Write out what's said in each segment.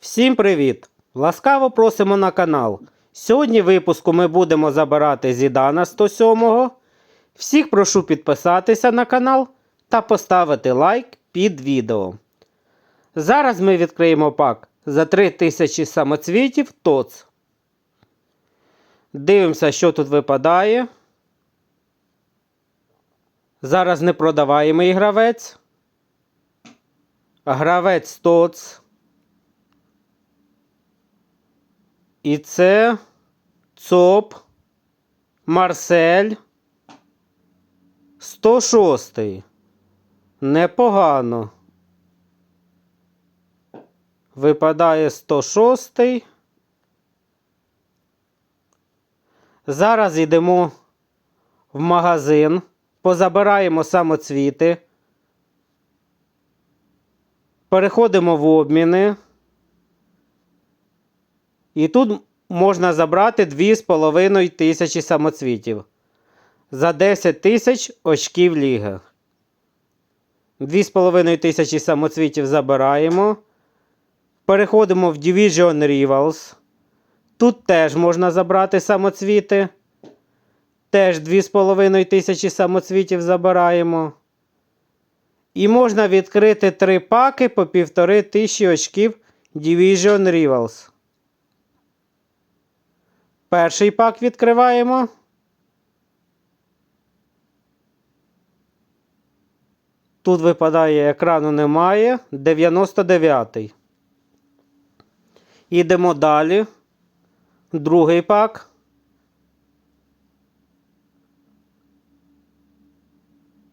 Всім привіт! Ласкаво просимо на канал. Сьогодні в випуску ми будемо забирати Зідана 107-го. Всіх прошу підписатися на канал та поставити лайк під відео. Зараз ми відкриємо пак за 3000 самоцвітів ТОЦ. Дивимося, що тут випадає. Зараз непродаваємий гравець. Гравець ТОЦ. І це ЦОП Марсель 106. Непогано. Випадає 106. Зараз йдемо в магазин, позабираємо самоцвіти. Переходимо в обміни. І тут можна забрати 2,5 тисячі самоцвітів. За 10 тисяч очків ліги. 2,5 тисячі самоцвітів забираємо. Переходимо в Division Rivals. Тут теж можна забрати самоцвіти. Теж 2,5 тисячі самоцвітів забираємо. І можна відкрити 3 паки по 1,5 тисячі очків Division Rivals. Перший пак відкриваємо. Тут випадає екрану немає. 99. Ідемо далі. Другий пак.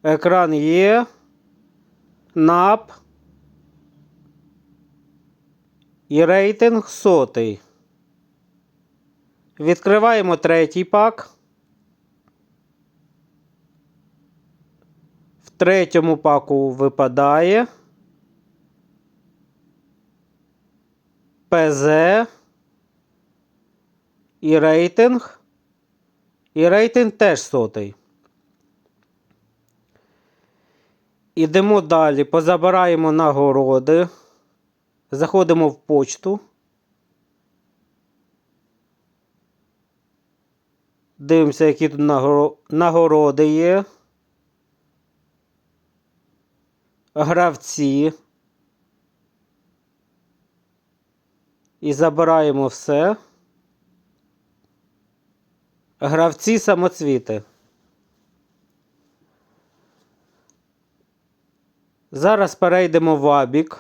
Екран є. НАП. І рейтинг сотий. Відкриваємо третій пак. В третьому паку випадає ПЗ і рейтинг. І рейтинг теж сотий. Ідемо далі, позабираємо нагороди. Заходимо в почту. Дивимося, які тут нагороди є. Гравці. І забираємо все. Гравці самоцвіти. Зараз перейдемо в Абік.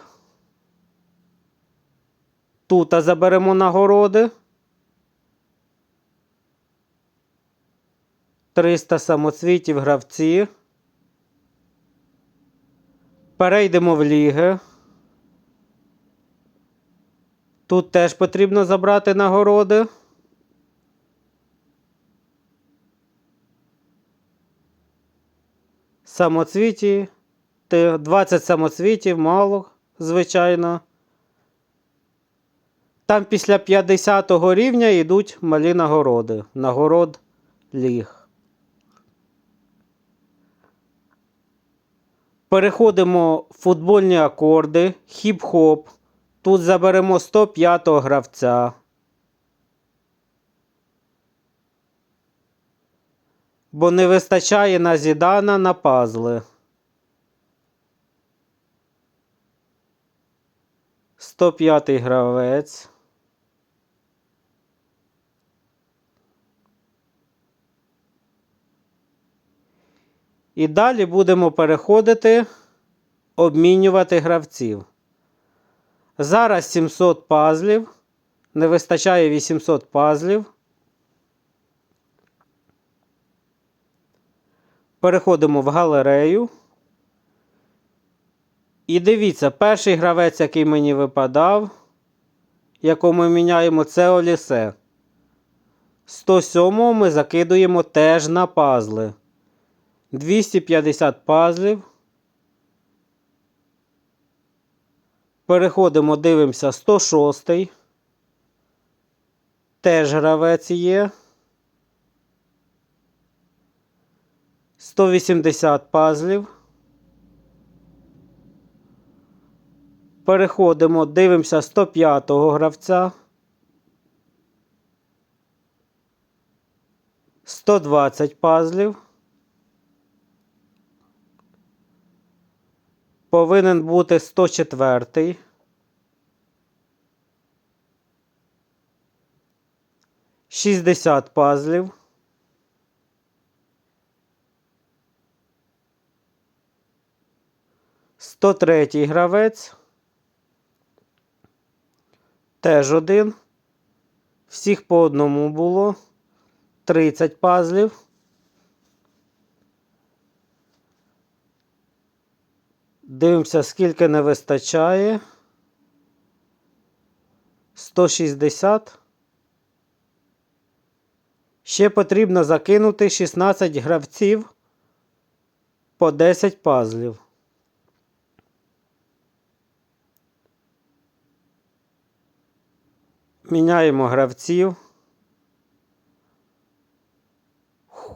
Тут заберемо нагороди. 300 самоцвітів гравці. Перейдемо в ліги. Тут теж потрібно забрати нагороди. Самоцвіті. 20 самоцвітів, мало, звичайно. Там після 50 го рівня йдуть малі нагороди. Нагород ліг. Переходимо в футбольні акорди, хіп-хоп. Тут заберемо 105 гравця. Бо не вистачає на зідана на пазли. 105 гравець. І далі будемо переходити, обмінювати гравців. Зараз 700 пазлів. Не вистачає 800 пазлів. Переходимо в галерею. І дивіться, перший гравець, який мені випадав, якому ми міняємо, це Олісе. 107 ми закидуємо теж на пазли. 250 пазлів. Переходимо, дивимося 106. Теж гравець є. 180 пазлів. Переходимо, дивимося 105-го гравця. 120 пазлів. Повинен бути 104. Шістдесят пазлів. Сто третій гравець. Теж один. Всіх по одному було. 30 пазлів. Дивимося, скільки не вистачає. 160. Ще потрібно закинути 16 гравців по 10 пазлів. Міняємо гравців.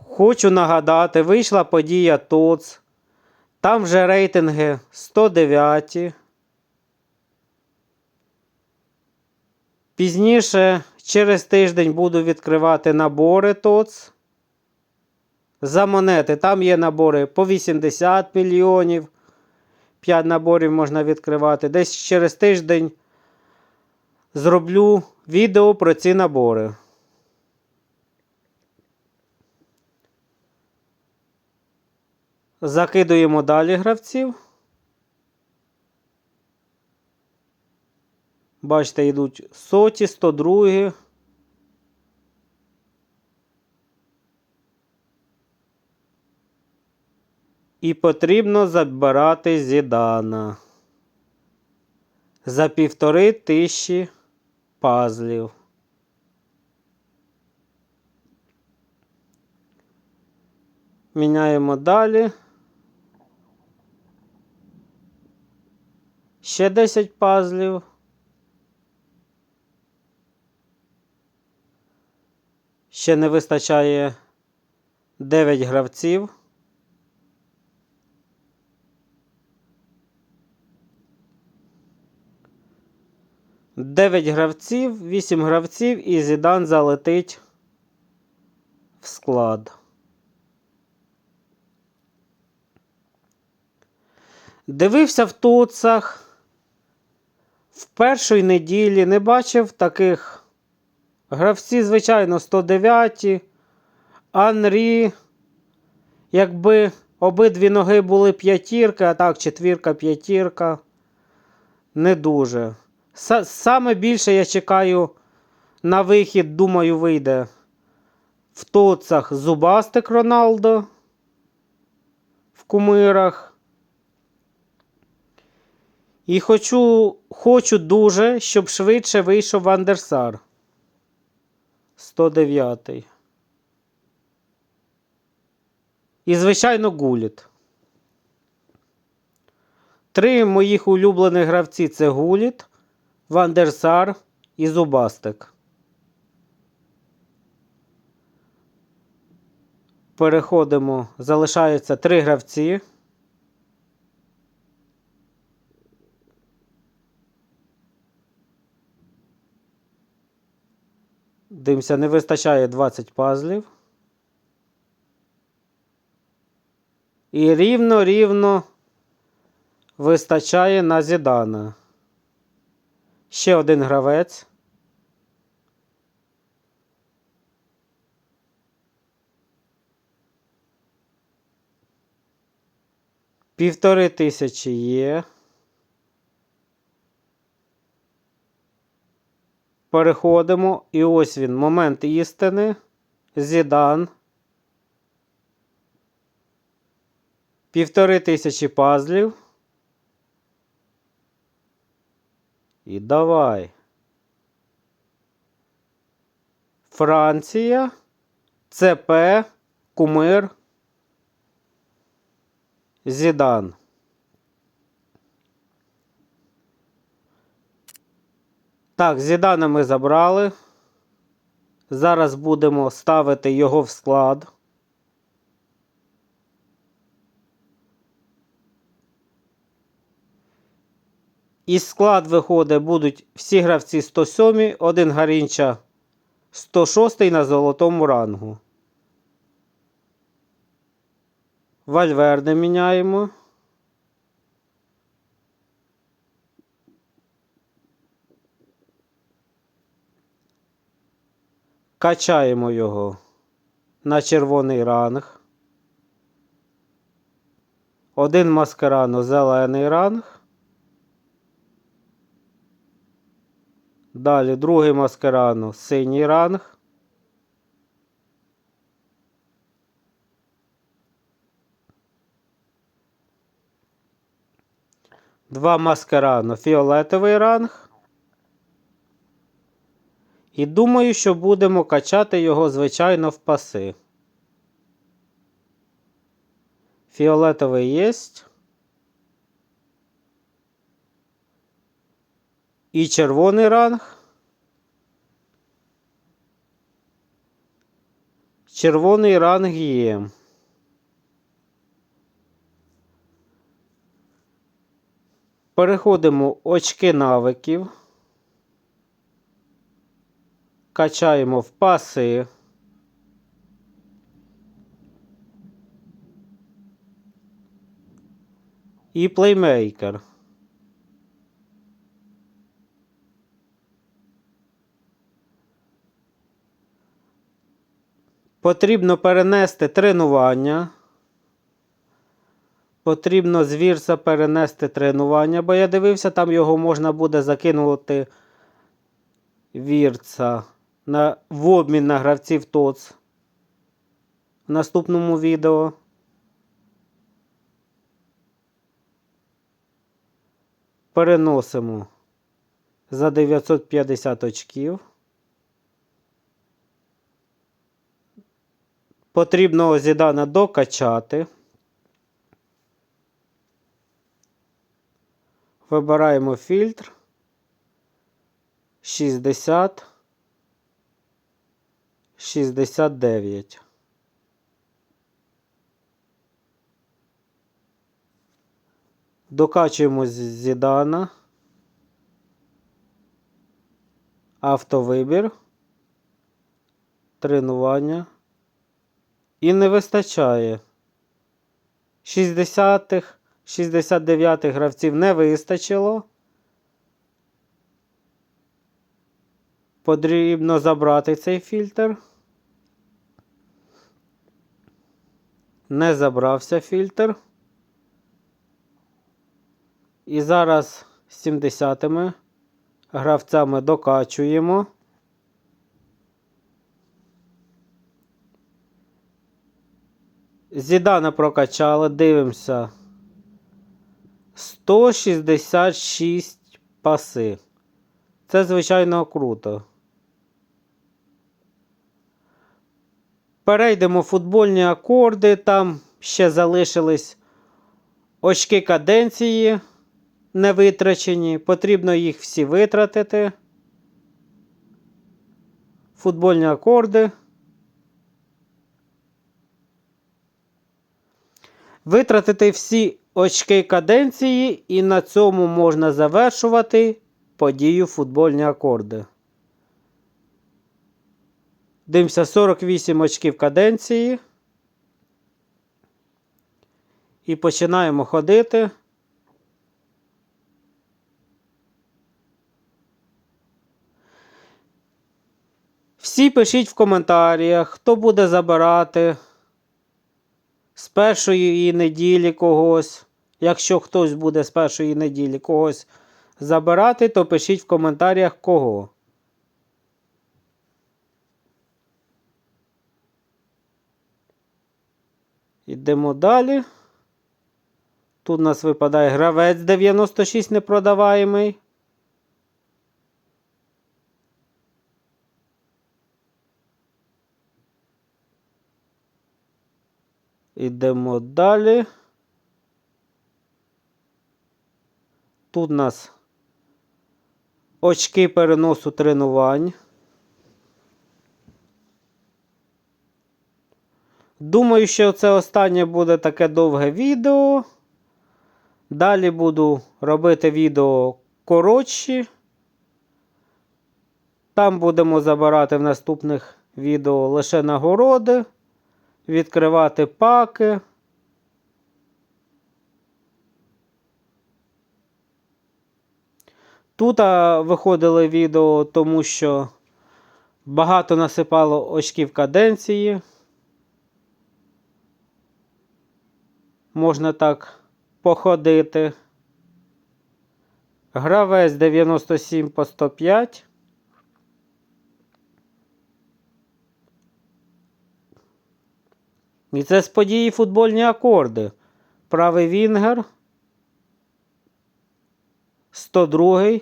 Хочу нагадати, вийшла подія ТОЦ. Там вже рейтинги 109. Пізніше, через тиждень, буду відкривати набори ТОЦ. За монети. Там є набори по 80 мільйонів. 5 наборів можна відкривати. Десь через тиждень зроблю відео про ці набори. Закидуємо далі гравців. Бачите, йдуть соті, 102. І потрібно забирати Зідана за півтори тисячі пазлів. Міняємо далі. Ще 10 пазлів. Ще не вистачає 9 гравців. Дев'ять гравців, 8 гравців і Зідан залетить в склад. Дивився в туцах. В першій неділі не бачив таких гравці, звичайно, 109. Анрі. Якби обидві ноги були п'ятірка, а так, четвірка, п'ятірка. Не дуже. Са- Саме більше я чекаю на вихід, думаю, вийде в тоцах Зубастик Роналдо. В кумирах. І хочу, хочу дуже, щоб швидше вийшов Вандерсар. 109. І, звичайно, Гуліт. Три моїх улюблених гравці це Гуліт, Вандерсар і Зубастик. Переходимо. Залишаються три гравці. Дивимося, не вистачає 20 пазлів. І рівно-рівно вистачає на Зідана. Ще один гравець. Півтори тисячі є. Переходимо. І ось він. Момент істини. Зідан. Півтори тисячі пазлів. І давай. Франція. ЦП. Кумир. Зідан. Так, Зідана ми забрали. Зараз будемо ставити його в склад. Із склад виходить будуть всі гравці 107, один Гарінча 106 на золотому рангу. Вальверде міняємо. Качаємо його на червоний ранг. Один маскарано зелений ранг. Далі другий маскарано синій ранг. Два маскарано фіолетовий ранг. І думаю, що будемо качати його, звичайно, в паси. Фіолетовий єсть. І червоний ранг. Червоний ранг є. Переходимо очки навиків. Качаємо в паси. І плеймейкер. Потрібно перенести тренування. Потрібно з вірса перенести тренування, бо я дивився, там його можна буде закинути вірца на, в обмін на гравців ТОЦ в наступному відео. Переносимо за 950 очків. Потрібно Зідана докачати. Вибираємо фільтр 60 69. Докачуємо з Зідана. Автовибір. Тренування. І не вистачає. 60-х, 69-х гравців не вистачило. Потрібно забрати цей фільтр. Не забрався фільтр. І зараз з 70-ми гравцями докачуємо. Зідана прокачали, дивимося. 166 паси. Це, звичайно, круто. Перейдемо футбольні акорди. Там ще залишились очки каденції не витрачені. Потрібно їх всі витратити. Футбольні акорди. Витратити всі очки каденції, і на цьому можна завершувати подію футбольні акорди. Дивимося 48 очків каденції. І починаємо ходити. Всі пишіть в коментарях, хто буде забирати з першої неділі когось. Якщо хтось буде з першої неділі когось забирати, то пишіть в коментарях кого. Йдемо далі. Тут у нас випадає гравець 96 непродаваємий. Ідемо далі. Тут у нас очки переносу тренувань. Думаю, що це останнє буде таке довге відео. Далі буду робити відео коротші. Там будемо забирати в наступних відео лише нагороди, відкривати паки. Тут виходили відео, тому що багато насипало очків каденції. Можна так походити. Гравець 97 по 105. І це з події футбольні акорди. Правий Вінгер. 102.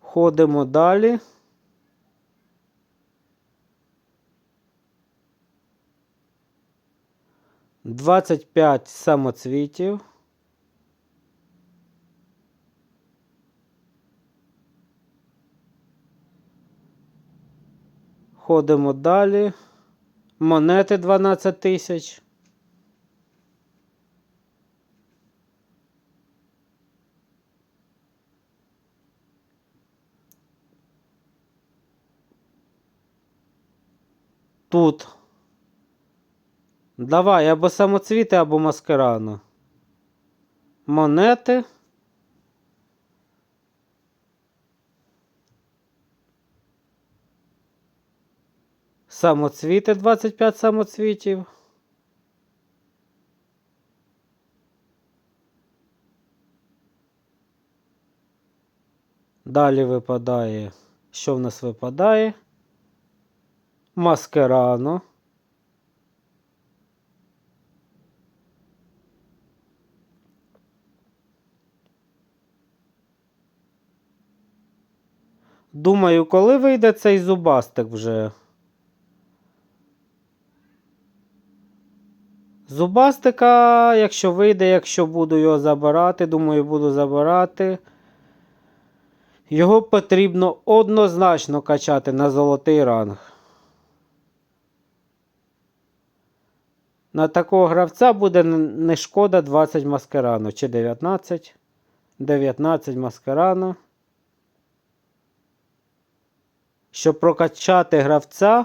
Ходимо далі. Двадцять п'ять самоцвітів. Ходимо далі. Монети 12 тисяч. Тут. Давай або самоцвіти, або маскарано. Монети. Самоцвіти 25 самоцвітів. Далі випадає. Що в нас випадає? Маскерано. Думаю, коли вийде цей зубастик вже. Зубастика, якщо вийде, якщо буду його забирати, думаю, буду забирати. Його потрібно однозначно качати на золотий ранг. На такого гравця буде не шкода 20 маскарану чи 19. 19 маскарану. Щоб прокачати гравця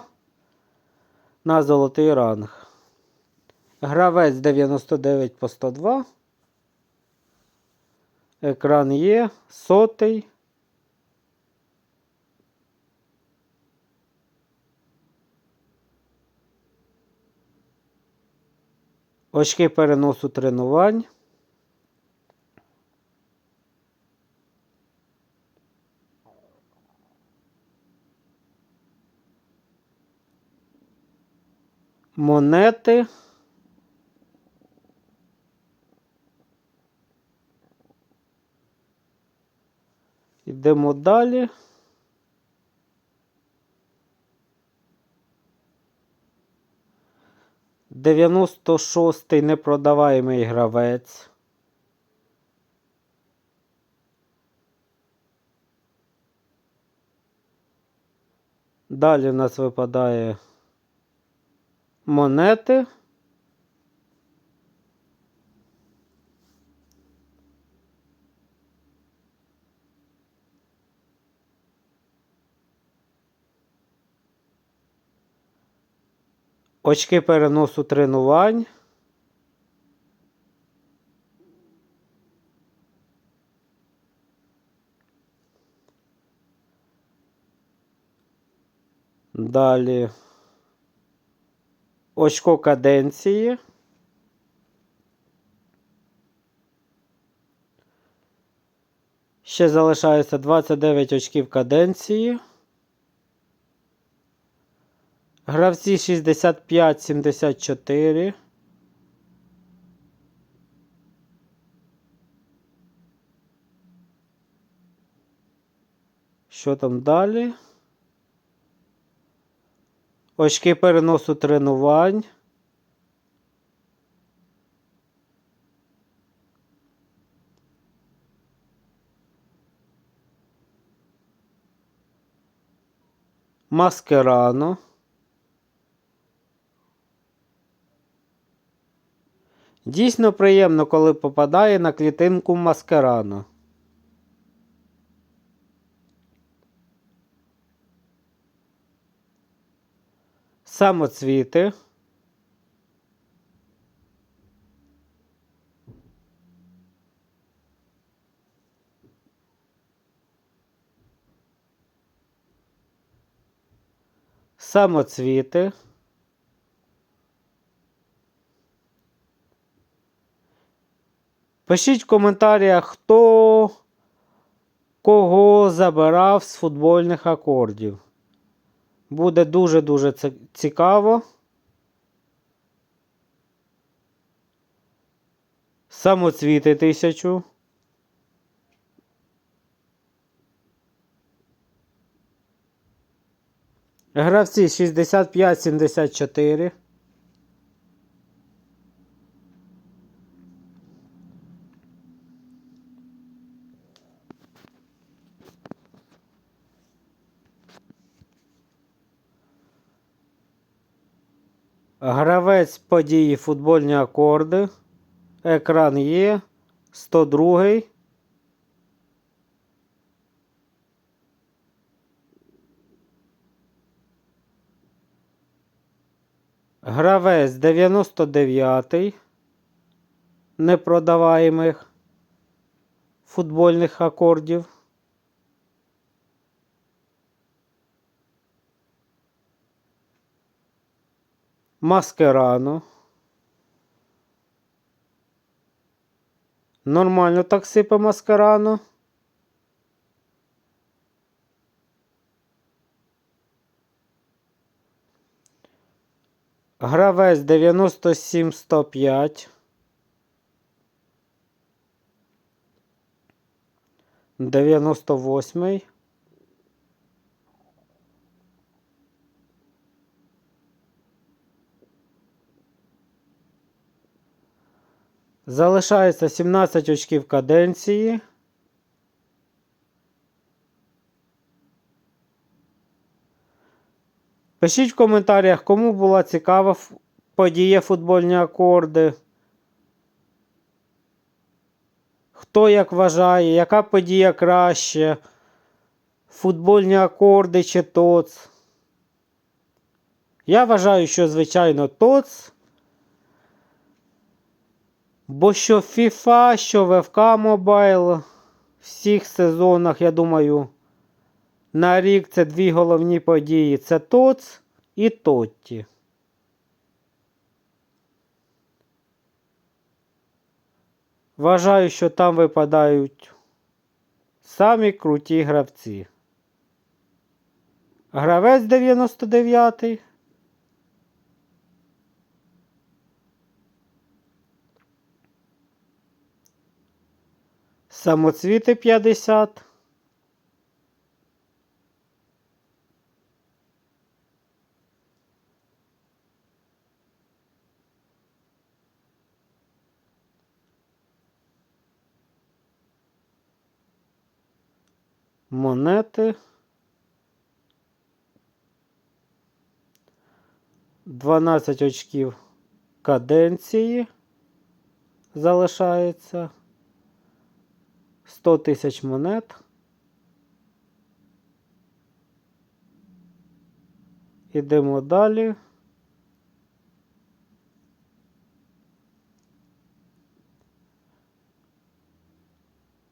на золотий ранг. Гравець 99 по 102. Екран є. Сотий. Очки переносу тренувань. Монети. Йдемо далі. Дев'яносто шостий непродаваємий гравець. Далі в нас випадає монети. Очки переносу тренувань. Далі очко каденції. Ще залишається 29 очків каденції. Гравці 65-74. Що там далі? Очки переносу тренувань. Маскерано. Дійсно приємно, коли попадає на клітинку маскарану. Самоцвіти. Самоцвіти. Пишіть в коментарях, хто кого забирав з футбольних акордів. Буде дуже-дуже цікаво. Самоцвіти тисячу. Гравці 65-74. Гравець події футбольні акорди. Екран є. 102. Гравець 99 непродаваємих футбольних акордів. Маскерано. Нормально так сипе маскарано. Гравець 97-105. 98. Залишається 17 очків каденції. Пишіть в коментарях, кому була цікава подія футбольні акорди. Хто як вважає, яка подія краще? Футбольні акорди чи ТОЦ? Я вважаю, що, звичайно, ТОЦ. Бо що FIFA, що ВФК Mobile в всіх сезонах, я думаю, на рік це дві головні події: це ТОЦ і Тотті. Вважаю, що там випадають самі круті гравці. Гравець 99. Самоцвіти 50. Монети. 12 очків каденції залишається. 100 тисяч монет. Ідемо далі.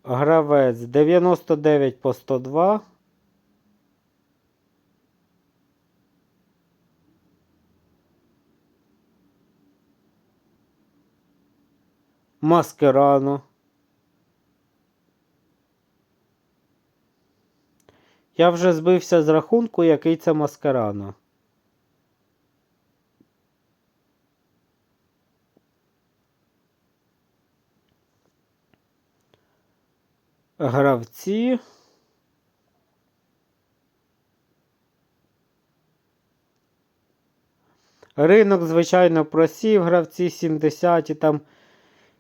Гравець 99 по 102. Маскерано. Я вже збився з рахунку, який це маскарано. Гравці. Ринок, звичайно, просів, гравці 70 і там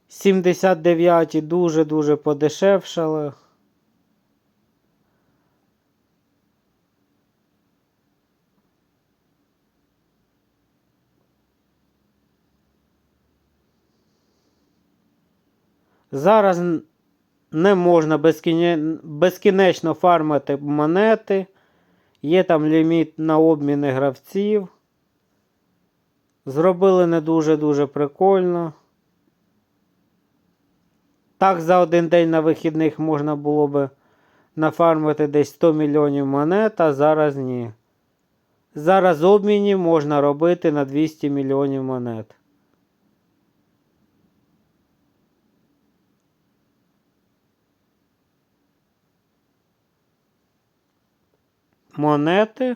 79 дуже-дуже подешевшали. Зараз не можна безкінечно фармити монети. Є там ліміт на обміни гравців. Зробили не дуже-дуже прикольно. Так, за один день на вихідних можна було би нафармити десь 100 мільйонів монет, а зараз ні. Зараз обмінів можна робити на 200 мільйонів монет. Монети.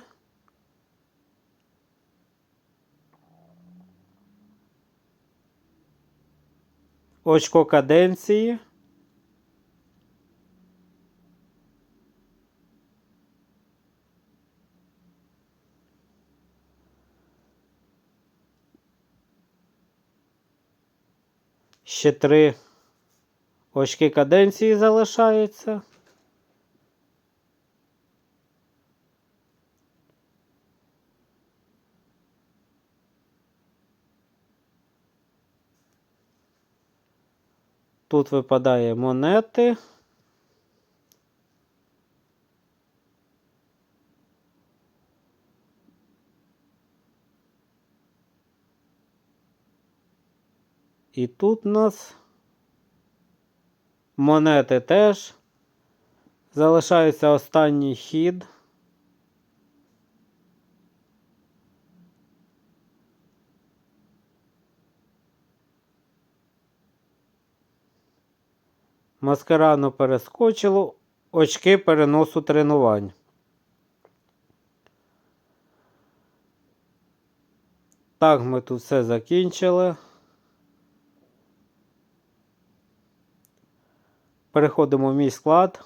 Очко каденції. Ще три очки каденції залишаються. Тут випадає монети. І тут у нас монети теж. Залишається останній хід. Маскарану перескочило. Очки переносу тренувань. Так, ми тут все закінчили. Переходимо в мій склад.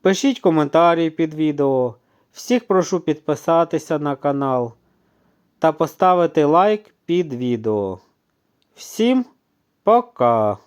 Пишіть коментарі під відео. Всіх прошу підписатися на канал та поставити лайк під відео. Всім пока!